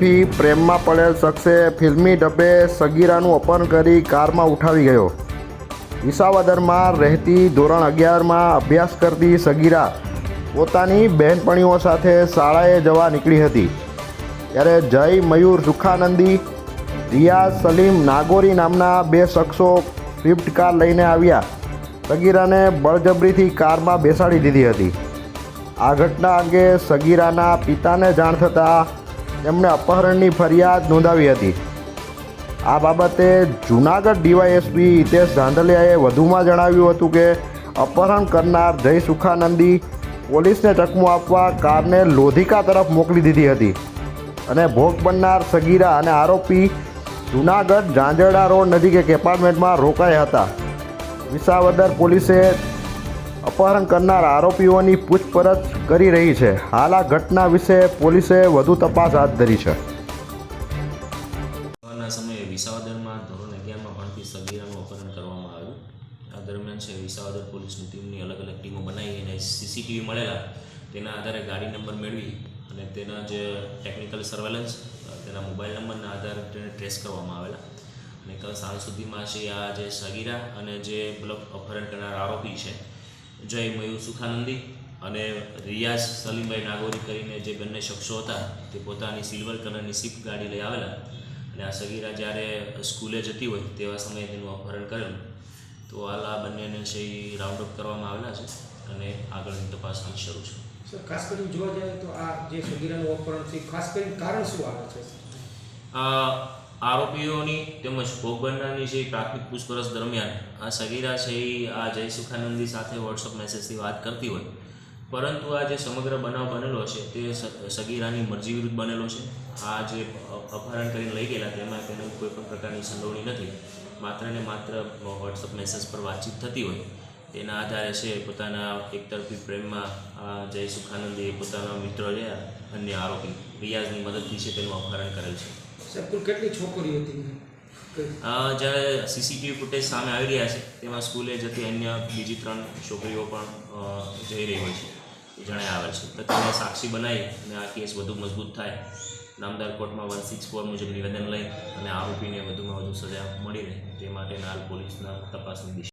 તરફી પ્રેમમાં પડેલ શખ્સે ફિલ્મી ડબ્બે સગીરાનું અપહરણ કરી કારમાં ઉઠાવી ગયો. વિસાવદરમાં રહેતી ધોરણ અગિયારમાં અભ્યાસ કરતી સગીરા પોતાની બહેનપણીઓ સાથે શાળાએ જવા નીકળી હતી. ત્યારે જય મયુર સુખાનંદી રિયાઝ સલીમ નાગોરી નામના બે શખ્સો સ્વિફ્ટ કાર લઈને આવ્યા. સગીરાને બળજબરીથી કારમાં બેસાડી દીધી હતી. આ ઘટના અંગે સગીરાના પિતાને જાણ થતાં તેમણે અપહરણની ફરિયાદ નોંધાવી હતી. આ બાબતે જૂનાગઢ ડીવાયએસપી હિતેશ ધાંધલિયાએ વધુમાં જણાવ્યું હતું કે, અપહરણ કરનાર જય સુખાનંદી પોલીસને ચકમો આપવા કારને લોધિકા તરફ મોકલી દીધી હતી અને ભોગ બનનાર સગીરા અને આરોપી જૂનાગઢ ઝાંઝરડા રોડ નજીક એક એપાર્ટમેન્ટમાં રોકાયા હતા. વિસાવદર પોલીસે અપહરણ કરનાર આરોપીઓની પૂછપરછ કરી રહી છે. હાલ આ ઘટના વિશે પોલીસે વધુ તપાસ હાથ ધરી છે. સમયે વિસાવદરમાં ધોરણ અગિયારમાં ભણતી સગીરાનું અપહરણ કરવામાં આવ્યું. આ દરમિયાન છે, વિસાવદર પોલીસની ટીમની અલગ અલગ ટીમો બનાવી અને સીસીટીવી મળેલા તેના આધારે ગાડી નંબર મેળવી અને તેના જે ટેકનિકલ સર્વેલન્સ તેના મોબાઈલ નંબરના આધારે તેને ટ્રેસ કરવામાં આવેલા. અને કાલ સાંજ સુધીમાં છે, આ જે સગીરા અને જે મતલબ અપહરણ કરનાર આરોપી છે જય મયુર સુખાનંદી અને રિયાઝ સલીમભાઈ નાગોરી કરીને જે બંને શખ્સો હતા તે પોતાની સિલ્વર કલરની સ્વિફ્ટ ગાડી લઈ આવેલા. અને આ સગીરા જ્યારે સ્કૂલે જતી હોય તેવા સમયે તેનું અપહરણ કરેલું. તો હાલ આ બંનેને છે એ રાઉન્ડ અપ કરવામાં આવેલા છે અને આગળની તપાસ શરૂ છે. સર ખાસ કરીને જોવા જાય તો આ જે સગીરાનું અપહરણ છે ખાસ કરીને કારણ શું આવે છે? આરોપીઓની તેમજ ભોગ બનનારની જે પ્રાથમિક પૂછપરછ દરમિયાન આ સગીરા છે એ આ જય સુખાનંદી સાથે વોટ્સઅપ મેસેજથી વાત કરતી હોય. પરંતુ આ જે સમગ્ર બનાવ બનેલો છે તે સગીરાની મરજી વિરુદ્ધ બનેલો છે. આ જે અપહરણ કરીને લઈ ગયેલા તેમાં તેને કોઈ પણ પ્રકારની સંડોવણી નથી. માત્ર ને માત્ર વોટ્સઅપ મેસેજ પર વાતચીત થતી હોય. તેના આધારે છે પોતાના એકતરફી પ્રેમમાં જય સુખાનંદી પોતાના મિત્ર છે અન્ય આરોપી રિયાઝની મદદથી છે તેનું અપહરણ કરેલ છે. કુલ કેટલી છોકરીઓ હતી જ્યારે સીસીટીવી ફૂટેજ સામે આવી રહ્યા છે, તેમાં સ્કૂલે જતી અન્ય બીજી ત્રણ છોકરીઓ પણ જઈ રહી હોય છે જણાય આવે છે. તેને સાક્ષી બનાવી અને આ કેસ વધુ મજબૂત થાય. નામદાર કોર્ટમાં વન સિક્સ ફોર મુજબ નિવેદન લઈ અને આરોપીને વધુમાં વધુ સજા મળી રહે, તે માટેના હાલ પોલીસના તપાસની દિશા